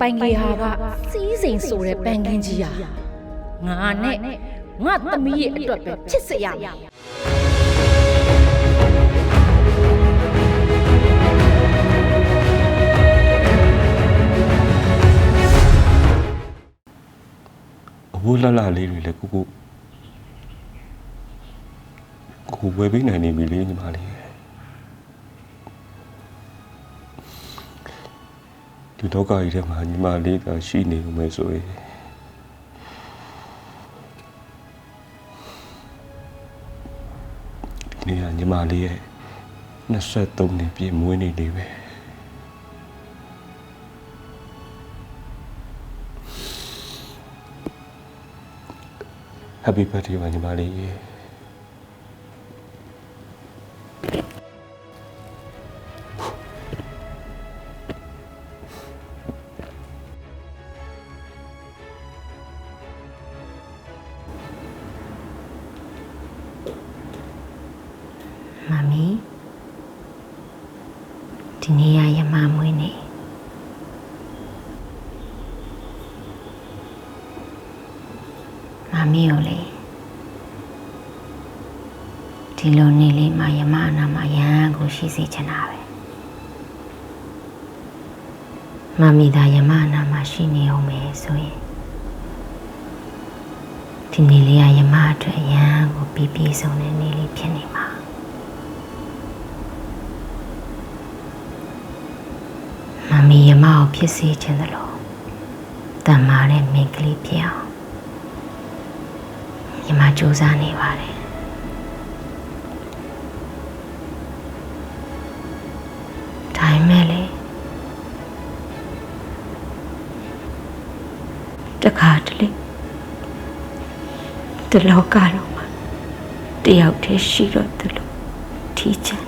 ပိုင်ကေဟာကစီးစိမ်ဆိုတဲ့ပန်းကင်းကြီးဟာငါနဲ့ငါသမီးရဲ့အတွက်ပဲဖြစ်စေရမယ်အဝိုးလှလှလေးတွေလည်းကိုကိုကိုကိုဝယ်ပေးနိုင်နေပြီလေညီမလေး ဒီတော့ကကြီးထဲမှာညီမလေးကရှိနေဦးမယ်ဆိုရင်ဒီနေ့ကညီမလေးရဲ့23နှစ်ပြည့်မွေးနေ့လေးပဲ Happy birthday ပါညီမလေး မမီဒီနေ့ရရမမွေးနေမမီကိုလေဒီလိုနေ့လေးမှာယမအနာမှာရဟန်းကိုရှိစေချင်တာပဲမမီသာယမအနာမှာရှိနေအောင်မယ်ဆိုရင်ဒီနေ့လေးကယမအတွက်ရဟန်းကိုပြည့်ပြည့်စုံတဲ့နေ့လေးဖြစ်နေမှာ မမီယမကိုဖြစ်စေခြင်းသလိုတန်မာတဲ့မိန်းကလေးဖြစ်အောင်ယမစူးစမ်းနေပါတယ်ဒါပေမဲ့လေတခါတလေဒီလောကလုံးမှာတယောက်တည်းရှိတော့တယ်လို့ထီးချင်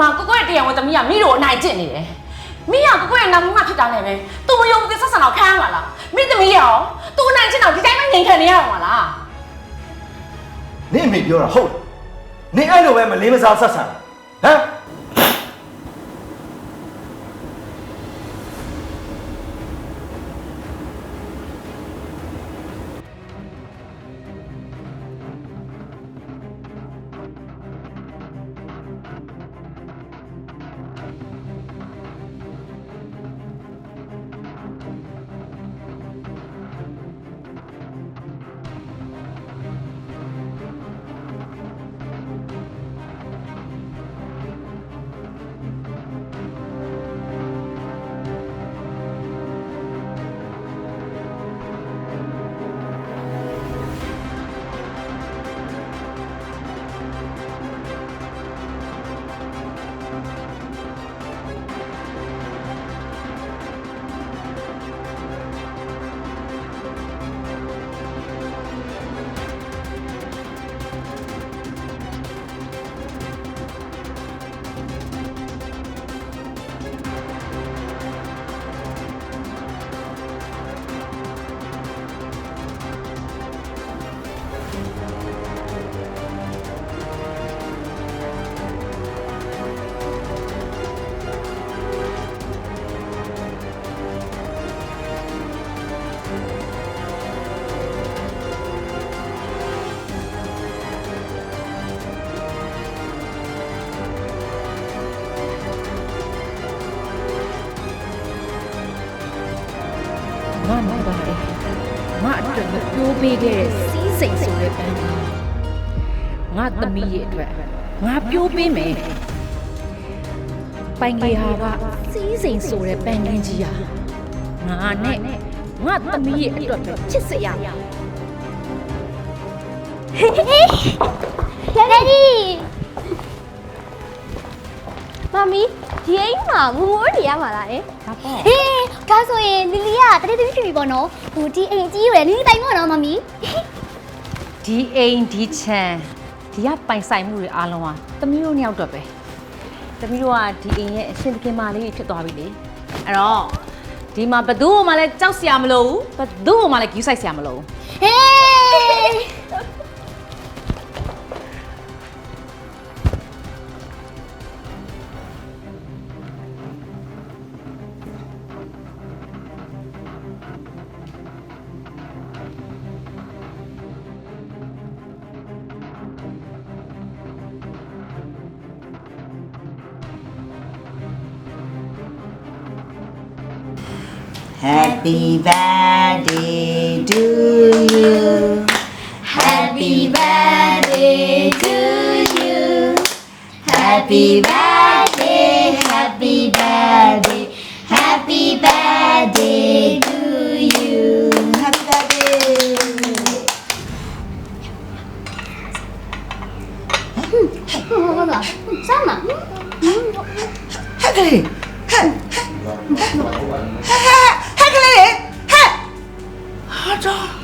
မှာကိုကိုရဲ့တရားဝင်သမီးကမိတို့အနိုင်ကျင့်နေတယ်မိကကိုကိုရဲ့နာမည်မှဖြစ်တာနဲ့ပဲသူမယုံမသိဆက်ဆံတော့ခံရမှာလားမိသမီးရောသူအနိုင်ကျင့်တော့ဒီတိုင်းပဲငြိမ်ခံနေရအောင်မလားနင့်အမေပြောတာဟုတ်တယ်နင်အဲ့လိုပဲမလေးမစားဆက်ဆံဟမ် ငါမပါတယ်ငါအတွက်မပြိုးပေးခဲ့တဲ့စီးစိမ်ဆိုတဲ့ပန်းကင်းငါသမီးရဲ့အတွက်ငါပြိုးပေးမယ်ပိုင်ကေဟာကစီးစိမ်ဆိုတဲ့ပန်းကင်းကြီးဟာငါနဲ့ငါသမီးရဲ့အတွက်ပဲဖြစ်စေရမယ် Daddy မမီဒီအိမ်မှာမူမိုးနေရမှာလားအေးဒါပေါ့ဟေးဒါဆိုရင်လီလီကတတိသမီးဖြစ်ပြီပေါ့နော်ဟိုဒီအိမ်ကြီးရွယ်လီလီတိုင်ပေါ့နော်မမီဒီအိမ်ဒီချမ်းဒီကပိုင်ဆိုင်မှုတွေအားလုံးဟာသမီးတို့နှစ်ယောက်အတွက်ပဲသမီးတို့ကဒီအိမ်ရဲ့အရှင်သခင်မလေးဖြစ်သွားပြီလေအဲ့တော့ဒီမှာဘသူ့မှလည်းကြောက်စရာမလိုဘူးဘသူ့မှလည်းကြီးဆိုင်စရာမလိုဘူးဟေး Happy birthday to you. Happy birthday to you. Happy birthday, happy birthday, happy birthday to you. Happy birthday. Sama. Happy. Happy. တ်ဟုတ်စမ်းမဟဲ့ကလေးဟဲ့ဟဲ့ဟဲ့ကလေးဟဲ့ဟာတော့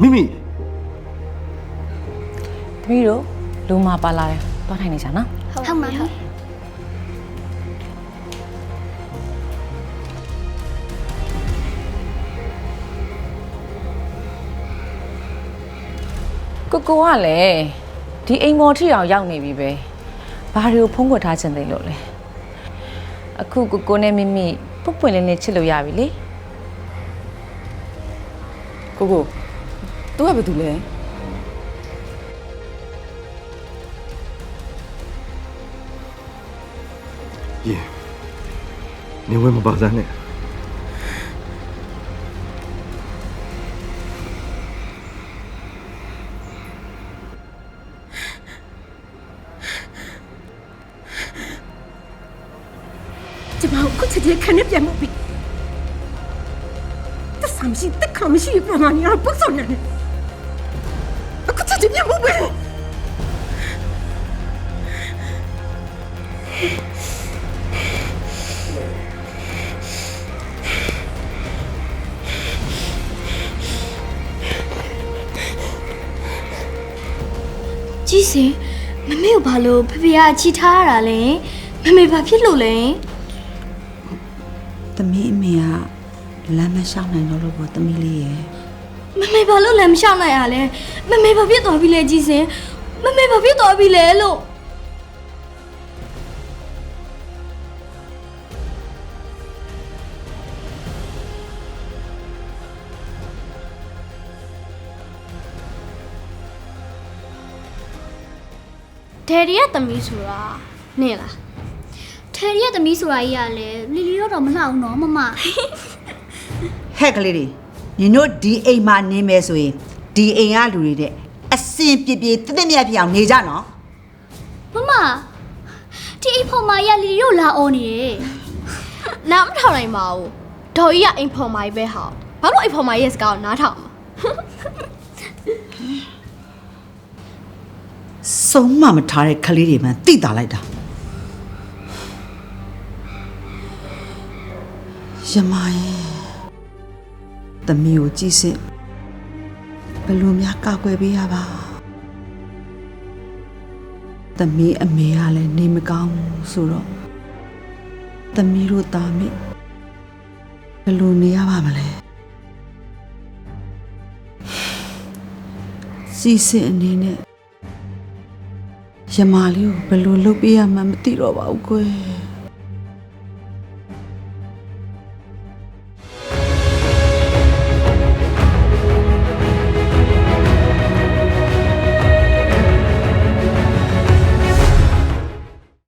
မိမိတမီးတို့လူမပါလာတယ်သွားထိုင်နေကြနော် ဟုတ်မှာဟု ကိုကိုကလည်းဒီအိမ်မော်ထိအောင်ရောက်နေပြီပဲဘာတွေကိုဖုံးကွယ်ထားခြင်းသိလို့လဲအခုကိုကိုနဲ့မိမိပုတ်ပွင့်လေးနဲ့ချစ်လို့ရပြီလေကိုကိုသူကဘာတူလဲယေနေဝဲမပါစမ်းနဲ့ ကျမကိုချစ်တဲ့ခနဲ့ပြန်မှုပြီတဆမ်းရှိတက်ခမရှိပမာနီရပုစောနေတယ်အခုချစ်တဲ့ပြန်မှုပဲကြီးစင်မမေကိုဘာလို့ဖေဖေကချီထားရတာလဲမမေဘာဖြစ်လို့လဲ သမီးအမေကလမ်းမလျှောက်နိုင်တော့လို့ပေါ့သမီးလေးရဲ့မမေဘာလို့လည်းမရှောက်နိုင်ရလဲမမေဘာဖြစ်သွားပြီလဲကြီးစင်မမေဘာဖြစ်သွားပြီလဲလို့ဒယ်ရီရဲ့သမီးဆိုတာနင့်လားဒ ယ်ရီရဲ့သမီးဆိုတာကြီးကလည်းလီလီတော့တော့မလှအောင်နော်မမဟဲ့ကလေးတွေညီတို့ဒီအိမ်မှာနေမယ်ဆိုရင်ဒီအိမ်ကလူတွေတဲ့အစင်ပြပြတသက်မြတ်ပြအောင်နေကြနော်မမဒီအိမ်ဖော်မာကြီးကလီလီတို့လာအော်နေတယ်နားမထောင်နိုင်ပါဘူးဒေါ်ကြီးကအိမ်ဖော်မာကြီးပဲဟောဘာလို့အိမ်ဖော်မာကြီးရဲ့စကားကိုနားထောင်မှာဆုံးမမထားတဲ့ကလေးတွေမှတိတာလိုက်တာ ယမရဲ့သမီးကိုကြည့်စစ်ဘယ်လိုများကောက်ွယ်ပေးရပါသမီးအမေကလည်းနေမကောင်းဘူးဆိုတော့သမီးတို့သားမိဘယ်လိုနေရပါမလဲစီစစ်အနေနဲ့ယမာလေးကိုဘယ်လိုလုပ်ပေးရမှန်းမသိတော့ပါဘူးကွယ်